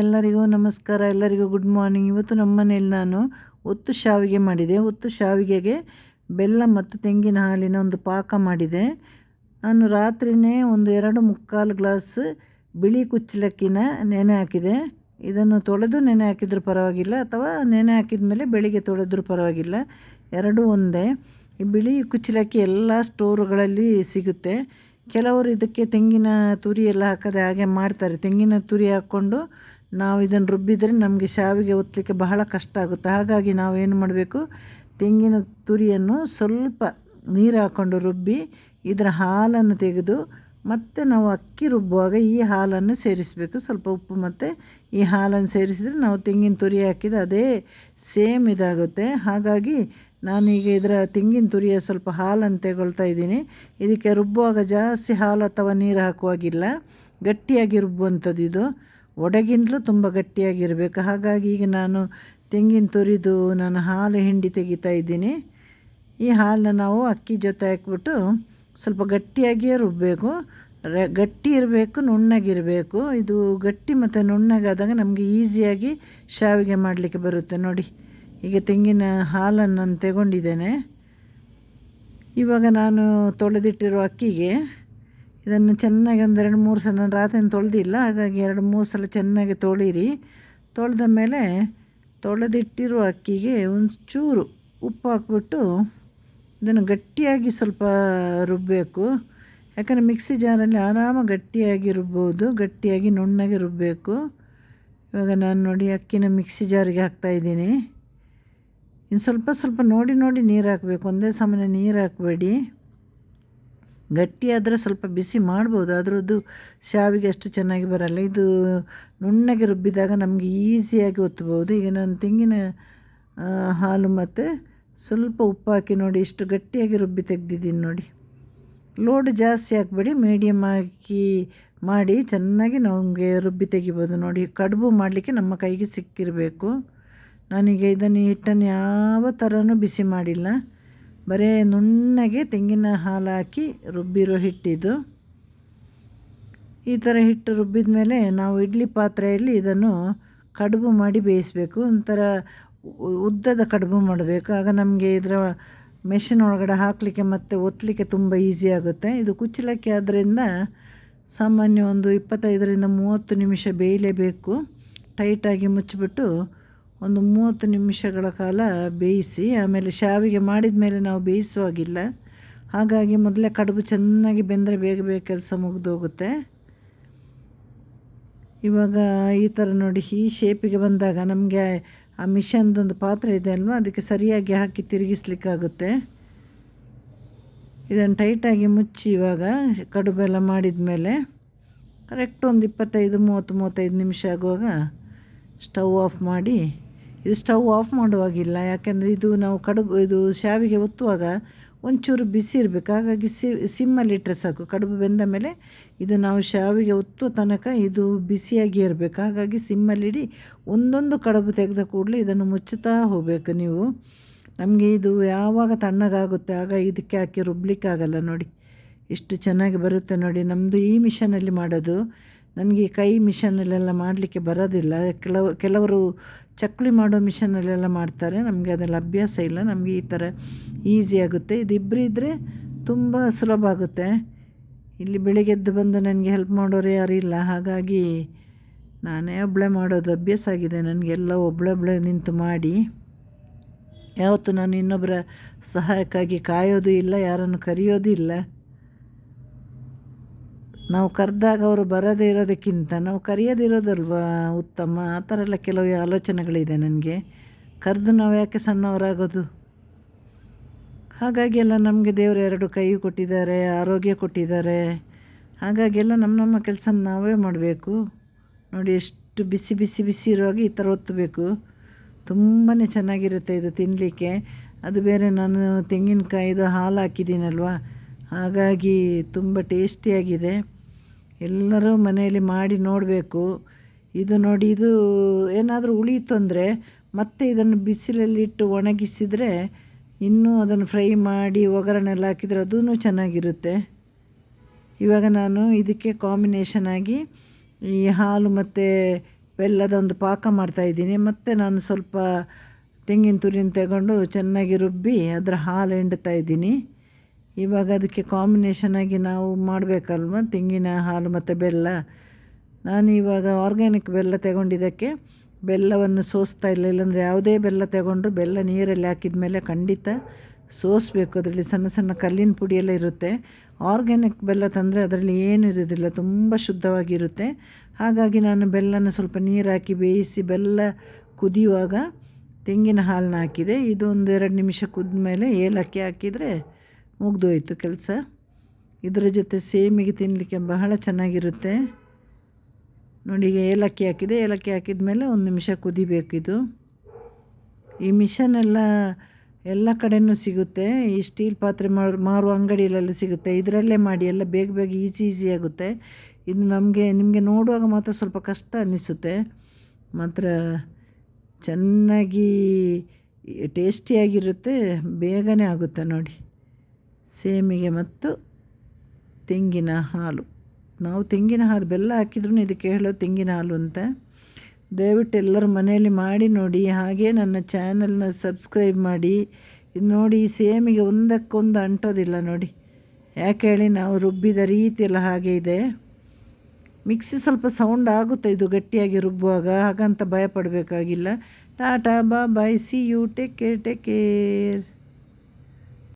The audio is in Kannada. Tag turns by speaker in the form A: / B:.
A: ಎಲ್ಲರಿಗೂ ನಮಸ್ಕಾರ, ಎಲ್ಲರಿಗೂ ಗುಡ್ ಮಾರ್ನಿಂಗ್ ಇವತ್ತು ನಮ್ಮ ಮನೇಲಿ ನಾನು ಒತ್ತು ಶಾವಿಗೆ ಮಾಡಿದೆ. ಒತ್ತು ಶಾವಿಗೆಗೆ ಬೆಲ್ಲ ಮತ್ತು ತೆಂಗಿನ ಹಾಲಿನ ಒಂದು ಪಾಕ ಮಾಡಿದೆ. ನಾನು ರಾತ್ರಿಯೇ ಒಂದು ಎರಡು ಮುಕ್ಕಾಲು ಗ್ಲಾಸ್ ಬಿಳಿ ಕುಚ್ಚಲಕ್ಕಿನ ನೆನೆ ಹಾಕಿದೆ. ಇದನ್ನು ತೊಳೆದು ನೆನೆ ಹಾಕಿದ್ರೂ ಪರವಾಗಿಲ್ಲ, ಅಥವಾ ನೆನೆ ಹಾಕಿದ ಮೇಲೆ ಬೆಳಿಗ್ಗೆ ತೊಳೆದ್ರೂ ಪರವಾಗಿಲ್ಲ. ಎರಡೂ ಒಂದೇ. ಈ ಬಿಳಿ ಕುಚ್ಚಲಕ್ಕಿ ಎಲ್ಲ ಸ್ಟೋರುಗಳಲ್ಲಿ ಸಿಗುತ್ತೆ. ಕೆಲವರು ಇದಕ್ಕೆ ತೆಂಗಿನ ತುರಿ ಎಲ್ಲ ಹಾಕದೆ ಹಾಗೆ ಮಾಡ್ತಾರೆ. ತೆಂಗಿನ ತುರಿ ಹಾಕ್ಕೊಂಡು ನಾವು ಇದನ್ನು ರುಬ್ಬಿದರೆ ನಮಗೆ ಶಾವಿಗೆ ಒತ್ತಲಿಕ್ಕೆ ಬಹಳ ಕಷ್ಟ ಆಗುತ್ತೆ. ಹಾಗಾಗಿ ನಾವು ಏನು ಮಾಡಬೇಕು? ತೆಂಗಿನ ತುರಿಯನ್ನು ಸ್ವಲ್ಪ ನೀರು ಹಾಕ್ಕೊಂಡು ರುಬ್ಬಿ ಇದರ ಹಾಲನ್ನು ತೆಗೆದು ಮತ್ತು ನಾವು ಅಕ್ಕಿ ರುಬ್ಬುವಾಗ ಈ ಹಾಲನ್ನು ಸೇರಿಸಬೇಕು. ಸ್ವಲ್ಪ ಉಪ್ಪು ಮತ್ತು ಈ ಹಾಲನ್ನು ಸೇರಿಸಿದರೆ ನಾವು ತೆಂಗಿನ ತುರಿ ಹಾಕಿದ ಅದೇ ಸೇಮ್ ಇದಾಗುತ್ತೆ. ಹಾಗಾಗಿ ನಾನೀಗ ಇದರ ತೆಂಗಿನ ತುರಿಯ ಸ್ವಲ್ಪ ಹಾಲನ್ನು ತೆಗೊಳ್ತಾ ಇದ್ದೀನಿ. ಇದಕ್ಕೆ ರುಬ್ಬುವಾಗ ಜಾಸ್ತಿ ಹಾಲು ಅಥವಾ ನೀರು ಹಾಕುವಾಗಿಲ್ಲ. ಗಟ್ಟಿಯಾಗಿ ರುಬ್ಬುವಂಥದ್ದು ಇದು. ಒಡಗಿಂದಲೂ ತುಂಬ ಗಟ್ಟಿಯಾಗಿರಬೇಕು. ಹಾಗಾಗಿ ಈಗ ನಾನು ತೆಂಗಿನ ತುರಿದು ನಾನು ಹಾಲು ಹಿಂಡಿ ತೆಗಿತಾ ಇದ್ದೀನಿ. ಈ ಹಾಲನ್ನ ನಾವು ಅಕ್ಕಿ ಜೊತೆ ಹಾಕ್ಬಿಟ್ಟು ಸ್ವಲ್ಪ ಗಟ್ಟಿಯಾಗಿಯೇ ರುಬ್ಬಬೇಕು. ಗಟ್ಟಿ ಇರಬೇಕು, ನುಣ್ಣಗಿರಬೇಕು. ಇದು ಗಟ್ಟಿ ಮತ್ತು ನುಣ್ಣಗಾದಾಗ ನಮಗೆ ಈಸಿಯಾಗಿ ಶಾವಿಗೆ ಮಾಡಲಿಕ್ಕೆ ಬರುತ್ತೆ. ನೋಡಿ. ಈಗ ತೆಂಗಿನ ಹಾಲನ್ನು ನಾನು ತಗೊಂಡಿದ್ದೇನೆ. ಇವಾಗ ನಾನು ತೊಳೆದಿಟ್ಟಿರೋ ಅಕ್ಕಿಗೆ ಇದನ್ನು ಚೆನ್ನಾಗಿ ಒಂದು ಎರಡು ಮೂರು ಸಲ, ನಾನು ರಾತ್ರಿ ತೊಳೆದಿಲ್ಲ, ಹಾಗಾಗಿ ಎರಡು ಮೂರು ಸಲ ಚೆನ್ನಾಗಿ ತೊಳೀರಿ ತೊಳೆದ ಮೇಲೆ ತೊಳೆದಿಟ್ಟಿರೋ ಅಕ್ಕಿಗೆ ಒಂದು ಚೂರು ಉಪ್ಪು ಹಾಕ್ಬಿಟ್ಟು ಇದನ್ನು ಗಟ್ಟಿಯಾಗಿ ಸ್ವಲ್ಪ ರುಬ್ಬಬೇಕು ಯಾಕಂದರೆ ಮಿಕ್ಸಿ ಜಾರಲ್ಲಿ ಆರಾಮಾಗಿ ಗಟ್ಟಿಯಾಗಿ ರುಬ್ಬೋದು, ಗಟ್ಟಿಯಾಗಿ ನುಣ್ಣಗೆ ರುಬ್ಬಬೇಕು ಇವಾಗ ನಾನು ನೋಡಿ ಅಕ್ಕಿನ ಮಿಕ್ಸಿ ಜಾರಿಗೆ ಹಾಕ್ತಾಯಿದ್ದೀನಿ ಇನ್ನು ಸ್ವಲ್ಪ ಸ್ವಲ್ಪ ನೋಡಿ ನೋಡಿ ನೀರು ಹಾಕಬೇಕು. ಒಂದೇ ಸಮನೆ ನೀರು ಹಾಕಬೇಡಿ. ಗಟ್ಟಿಯಾದರೆ ಸ್ವಲ್ಪ ಬಿಸಿ ಮಾಡ್ಬೋದು. ಅದರದ್ದು ಶಾವಿಗೆ ಅಷ್ಟು ಚೆನ್ನಾಗಿ ಬರಲ್ಲ. ಇದು ನುಣ್ಣಗೆ ರುಬ್ಬಿದಾಗ ನಮಗೆ ಈಸಿಯಾಗಿ ಒತ್ತಬಹುದು ಈಗ ನಾನು ತೆಂಗಿನ ಹಾಲು ಮತ್ತು ಸ್ವಲ್ಪ ಉಪ್ಪು ಹಾಕಿ ನೋಡಿ ಇಷ್ಟು ಗಟ್ಟಿಯಾಗಿ ರುಬ್ಬಿ ತೆಗೆದಿದ್ದೀನಿ ನೋಡಿ. ಲೋಡ್ ಜಾಸ್ತಿ ಹಾಕಬೇಡಿ. ಮೀಡಿಯಮ್ ಹಾಕಿ ಮಾಡಿ ಚೆನ್ನಾಗಿ ನಮಗೆ ರುಬ್ಬಿ ತೆಗಿಬೋದು ನೋಡಿ. ಕಡುಬು ಮಾಡಲಿಕ್ಕೆ ನಮ್ಮ ಕೈಗೆ ಸಿಕ್ಕಿರಬೇಕು. ನಾನೀಗ ಇದನ್ನು ಹಿಟ್ಟನ್ನು ಯಾವ ಥರನೂ ಬಿಸಿ ಮಾಡಿಲ್ಲ. ಬರೇ ನುಣ್ಣಗೆ ತೆಂಗಿನ ಹಾಲು ಹಾಕಿ ರುಬ್ಬಿರೋ ಹಿಟ್ಟಿದು. ಈ ಥರ ಹಿಟ್ಟು ರುಬ್ಬಿದ ಮೇಲೆ ನಾವು ಇಡ್ಲಿ ಪಾತ್ರೆಯಲ್ಲಿ ಇದನ್ನು ಕಡುಬು ಮಾಡಿ ಬೇಯಿಸಬೇಕು. ಒಂಥರ ಉದ್ದದ ಕಡುಬು ಮಾಡಬೇಕು. ಆಗ ನಮಗೆ ಇದರ ಮೆಷಿನ್ ಒಳಗಡೆ ಹಾಕಲಿಕ್ಕೆ ಮತ್ತು ಒತ್ತಲಿಕ್ಕೆ ತುಂಬ ಈಸಿ ಆಗುತ್ತೆ. ಇದು ಕುಚ್ಚಲಕ್ಕಿ ಆದ್ದರಿಂದ ಸಾಮಾನ್ಯ ಒಂದು ಇಪ್ಪತ್ತೈದರಿಂದ ಮೂವತ್ತು ನಿಮಿಷ ಬೇಯಲೇಬೇಕು. ಟೈಟಾಗಿ ಮುಚ್ಚಿಬಿಟ್ಟು ಒಂದು ಮೂವತ್ತು ನಿಮಿಷಗಳ ಕಾಲ ಬೇಯಿಸಿ, ಆಮೇಲೆ ಶಾವಿಗೆ ಮಾಡಿದ ಮೇಲೆ ನಾವು ಬೇಯಿಸುವಾಗಿಲ್ಲ. ಹಾಗಾಗಿ ಮೊದಲೇ ಕಡುಬು ಚೆನ್ನಾಗಿ ಬೆಂದರೆ ಬೇಗ ಬೇಗ ಕೆಲಸ ಮುಗಿದೋಗುತ್ತೆ. ಇವಾಗ ಈ ಥರ ನೋಡಿ, ಈ ಶೇಪಿಗೆ ಬಂದಾಗ ನಮಗೆ ಆ ಮಿಷನ್ದೊಂದು ಪಾತ್ರೆ ಇದೆ ಅಲ್ವ, ಅದಕ್ಕೆ ಸರಿಯಾಗಿ ಹಾಕಿ ತಿರುಗಿಸ್ಲಿಕ್ಕಾಗುತ್ತೆ. ಇದನ್ನು ಟೈಟಾಗಿ ಮುಚ್ಚಿ ಇವಾಗ ಕಡುಬೆಲ್ಲ ಮಾಡಿದ ಮೇಲೆ ಕರೆಕ್ಟ್ ಒಂದು ಇಪ್ಪತ್ತೈದು, ಮೂವತ್ತು, ಮೂವತ್ತೈದು ನಿಮಿಷ ಆಗುವಾಗ ಸ್ಟವ್ ಆಫ್ ಮಾಡಿ ಇದು ಸ್ಟವ್ ಆಫ್ ಮಾಡುವಾಗಿಲ್ಲ, ಯಾಕೆಂದರೆ ಇದು ನಾವು ಕಡುಬು, ಇದು ಶಾವಿಗೆ ಒತ್ತುವಾಗ ಒಂಚೂರು ಬಿಸಿ ಇರಬೇಕು. ಹಾಗಾಗಿ ಸಿ, ಸಿಮ್ಮಲ್ಲಿ ಇಟ್ಟರೆ ಸಾಕು. ಕಡುಬು ಬೆಂದ ಮೇಲೆ ಇದು ನಾವು ಶಾವಿಗೆ ಒತ್ತುವ ತನಕ ಇದು ಬಿಸಿಯಾಗಿ ಇರಬೇಕು. ಹಾಗಾಗಿ ಸಿಮ್ಮಲ್ಲಿಡಿ ಒಂದೊಂದು ಕಡುಬು ತೆಗೆದ ಕೂಡಲೇ ಇದನ್ನು ಮುಚ್ಚುತ್ತಾ ಹೋಗಬೇಕು ನೀವು. ನಮಗೆ ಇದು ಯಾವಾಗ ತಣ್ಣಗಾಗುತ್ತೆ, ಆಗ ಇದಕ್ಕೆ ಹಾಕಿ ರುಬ್ಲಿಕ್ಕಾಗಲ್ಲ ನೋಡಿ. ಎಷ್ಟು ಚೆನ್ನಾಗಿ ಬರುತ್ತೆ ನೋಡಿ. ನಮ್ಮದು ಈ ಮಿಷನಲ್ಲಿ ಮಾಡೋದು. ನನಗೆ ಕೈ ಮಿಷನಲ್ಲೆಲ್ಲ ಮಾಡಲಿಕ್ಕೆ ಬರೋದಿಲ್ಲ. ಕೆಲವು, ಕೆಲವರು ಚಕ್ಲಿ ಮಾಡೋ ಮಿಷನಲ್ಲೆಲ್ಲ ಮಾಡ್ತಾರೆ. ನಮಗೆ ಅದೆಲ್ಲ ಅಭ್ಯಾಸ ಇಲ್ಲ. ನಮಗೆ ಈ ಥರ ಈಸಿ ಆಗುತ್ತೆ. ಇದು ಇಬ್ಬರು ಇದ್ದರೆ ತುಂಬ ಸುಲಭ ಆಗುತ್ತೆ. ಇಲ್ಲಿ ಬೆಳಿಗ್ಗೆದ್ದು ಬಂದು ನನಗೆ ಹೆಲ್ಪ್ ಮಾಡೋರು ಯಾರು ಇಲ್ಲ. ಹಾಗಾಗಿ ನಾನೇ ಒಬ್ಬಳೆ ಮಾಡೋದು ಅಭ್ಯಾಸ ಆಗಿದೆ. ನನಗೆಲ್ಲ ಒಬ್ಬಳೊಬ್ಬಳೆ ನಿಂತು ಮಾಡಿ. ಯಾವತ್ತು ನಾನು ಇನ್ನೊಬ್ಬರ ಸಹಾಯಕ್ಕಾಗಿ ಕಾಯೋದು ಇಲ್ಲ, ಯಾರನ್ನು ಕರೆಯೋದು ಇಲ್ಲ. ನಾವು ಕರೆದಾಗ ಅವರು ಬರದೇ ಇರೋದಕ್ಕಿಂತ ನಾವು ಕರೆಯೋದಿರೋದಲ್ವ ಉತ್ತಮ? ಆ ಥರ ಎಲ್ಲ ಕೆಲವು ಆಲೋಚನೆಗಳಿದೆ ನನಗೆ. ಕರೆದು ನಾವು ಯಾಕೆ ಸಣ್ಣವರಾಗೋದು? ಹಾಗಾಗಿ ಎಲ್ಲ ನಮಗೆ ದೇವರು ಎರಡು ಕೈ ಕೊಟ್ಟಿದ್ದಾರೆ, ಆರೋಗ್ಯ ಕೊಟ್ಟಿದ್ದಾರೆ. ಹಾಗಾಗಿ ಎಲ್ಲ ನಮ್ಮ ನಮ್ಮ ಕೆಲಸ ನಾವೇ ಮಾಡಬೇಕು. ನೋಡಿ ಎಷ್ಟು ಬಿಸಿ ಬಿಸಿ ಬಿಸಿ ಇರುವಾಗ ಈ ಥರ ಒತ್ತಬೇಕು. ತುಂಬಾ ಚೆನ್ನಾಗಿರುತ್ತೆ ಇದು ತಿನ್ನಲಿಕ್ಕೆ. ಅದು ಬೇರೆ ನಾನು ತೆಂಗಿನಕಾಯಿದು ಹಾಲು ಹಾಕಿದ್ದೀನಲ್ವ? ಹಾಗಾಗಿ ತುಂಬ ಟೇಸ್ಟಿಯಾಗಿದೆ. ಎಲ್ಲರೂ ಮನೆಯಲ್ಲಿ ಮಾಡಿ ನೋಡಬೇಕು. ಇದು ನೋಡಿ ಇದು ಏನಾದರೂ ಉಳೀತು ಅಂದರೆ ಮತ್ತೆ ಇದನ್ನು ಬಿಸಿಲಲ್ಲಿಟ್ಟು ಒಣಗಿಸಿದರೆ ಇನ್ನೂ ಅದನ್ನು ಫ್ರೈ ಮಾಡಿ ಒಗ್ಗರಣೆ ಎಲ್ಲ ಹಾಕಿದರೆ ಅದೂ ಚೆನ್ನಾಗಿರುತ್ತೆ. ಇವಾಗ ನಾನು ಇದಕ್ಕೆ ಕಾಂಬಿನೇಷನ್ ಆಗಿ ಈ ಹಾಲು ಮತ್ತು ಬೆಲ್ಲದ ಒಂದು ಪಾಕ ಮಾಡ್ತಾಯಿದ್ದೀನಿ ಮತ್ತು ನಾನು ಸ್ವಲ್ಪ ತೆಂಗಿನ ತುರಿನ ತಗೊಂಡು ಚೆನ್ನಾಗಿ ರುಬ್ಬಿ ಅದರ ಹಾಲು ಹಿಂಡ್ತಾ ಇದ್ದೀನಿ. ಇವಾಗ ಅದಕ್ಕೆ ಕಾಂಬಿನೇಷನ್ ಆಗಿ ನಾವು ಮಾಡಬೇಕಲ್ವ? ತೆಂಗಿನ ಹಾಲು ಮತ್ತು ಬೆಲ್ಲ. ನಾನು ಇವಾಗ ಆರ್ಗ್ಯಾನಿಕ್ ಬೆಲ್ಲ ತಗೊಂಡಿದ್ದಕ್ಕೆ ಬೆಲ್ಲವನ್ನು ಸೋಸ್ತಾ ಇಲ್ಲ. ಇಲ್ಲಾಂದರೆ ಯಾವುದೇ ಬೆಲ್ಲ ತಗೊಂಡ್ರು ಬೆಲ್ಲ ನೀರಲ್ಲಿ ಹಾಕಿದ ಮೇಲೆ ಖಂಡಿತ ಸೋಸಬೇಕು. ಅದರಲ್ಲಿ ಸಣ್ಣ ಸಣ್ಣ ಕಲ್ಲಿನ ಪುಡಿಯೆಲ್ಲ ಇರುತ್ತೆ. ಆರ್ಗ್ಯಾನಿಕ್ ಬೆಲ್ಲ ತಂದರೆ ಅದರಲ್ಲಿ ಏನು ಇರೋದಿಲ್ಲ ತುಂಬ ಶುದ್ಧವಾಗಿರುತ್ತೆ. ಹಾಗಾಗಿ ನಾನು ಬೆಲ್ಲನ ಸ್ವಲ್ಪ ನೀರು ಹಾಕಿ ಬೇಯಿಸಿ ಬೆಲ್ಲ ಕುದಿಯುವಾಗ ತೆಂಗಿನ ಹಾಲನ್ನ ಹಾಕಿದೆ. ಇದು ಒಂದು ಎರಡು ನಿಮಿಷ ಕುದ್ದ ಮೇಲೆ ಏಲಕ್ಕಿ ಹಾಕಿದರೆ ಮುಗ್ದೋಯ್ತು ಕೆಲಸ. ಇದರ ಜೊತೆ ಸೇಮಿಗೆ ತಿನ್ನಲಿಕ್ಕೆ ಬಹಳ ಚೆನ್ನಾಗಿರುತ್ತೆ. ನೋಡಿ, ಈಗ ಏಲಕ್ಕಿ ಹಾಕಿದೆ. ಏಲಕ್ಕಿ ಹಾಕಿದ ಮೇಲೆ ಒಂದು ನಿಮಿಷ ಕುದಿಬೇಕು ಇದು. ಈ ಮಿಷನ್ ಎಲ್ಲ ಎಲ್ಲ ಕಡೆಯೂ ಸಿಗುತ್ತೆ. ಈ ಸ್ಟೀಲ್ ಪಾತ್ರೆ ಮಾರು, ಮಾರುವ ಅಂಗಡಿಯಲ್ಲೆಲ್ಲ ಸಿಗುತ್ತೆ. ಇದರಲ್ಲೇ ಮಾಡಿ, ಎಲ್ಲ ಬೇಗ ಬೇಗ ಈಸಿ ಈಸಿ ಆಗುತ್ತೆ. ಇದು ನಮಗೆ, ನಿಮಗೆ ನೋಡುವಾಗ ಮಾತ್ರ ಸ್ವಲ್ಪ ಕಷ್ಟ ಅನ್ನಿಸುತ್ತೆ ಮಾತ್ರ ಚೆನ್ನಾಗಿ, ಟೇಸ್ಟಿಯಾಗಿರುತ್ತೆ. ಬೇಗನೆ ಆಗುತ್ತೆ ನೋಡಿ. ಸೇಮಿಗೆ ಮತ್ತು ತೆಂಗಿನ ಹಾಲು. ನಾವು ತೆಂಗಿನ ಹಾಲು ಬೆಲ್ಲ ಹಾಕಿದ್ರೂ ಇದಕ್ಕೆ ಹೇಳೋ ತೆಂಗಿನ ಹಾಲು ಅಂತ. ದಯವಿಟ್ಟು ಎಲ್ಲರೂ ಮನೆಯಲ್ಲಿ ಮಾಡಿ ನೋಡಿ, ಹಾಗೆ ನನ್ನ ಚಾನಲ್ನ ಸಬ್ಸ್ಕ್ರೈಬ್ ಮಾಡಿ. ನೋಡಿ, ಸೇಮಿಗೆ ಒಂದಕ್ಕೊಂದು ಅಂಟೋದಿಲ್ಲ ನೋಡಿ. ಯಾಕೆ ಹೇಳಿ, ನಾವು ರುಬ್ಬಿದ ರೀತಿಯೆಲ್ಲ ಹಾಗೆ ಇದೆ. ಮಿಕ್ಸಿ ಸ್ವಲ್ಪ ಸೌಂಡ್ ಆಗುತ್ತೆ ಇದು, ಗಟ್ಟಿಯಾಗಿ ರುಬ್ಬುವಾಗ. ಹಾಗಂತ ಭಯ ಪಡಬೇಕಾಗಿಲ್ಲ ಟಾಟಾ ಬಾ bye see you take care take care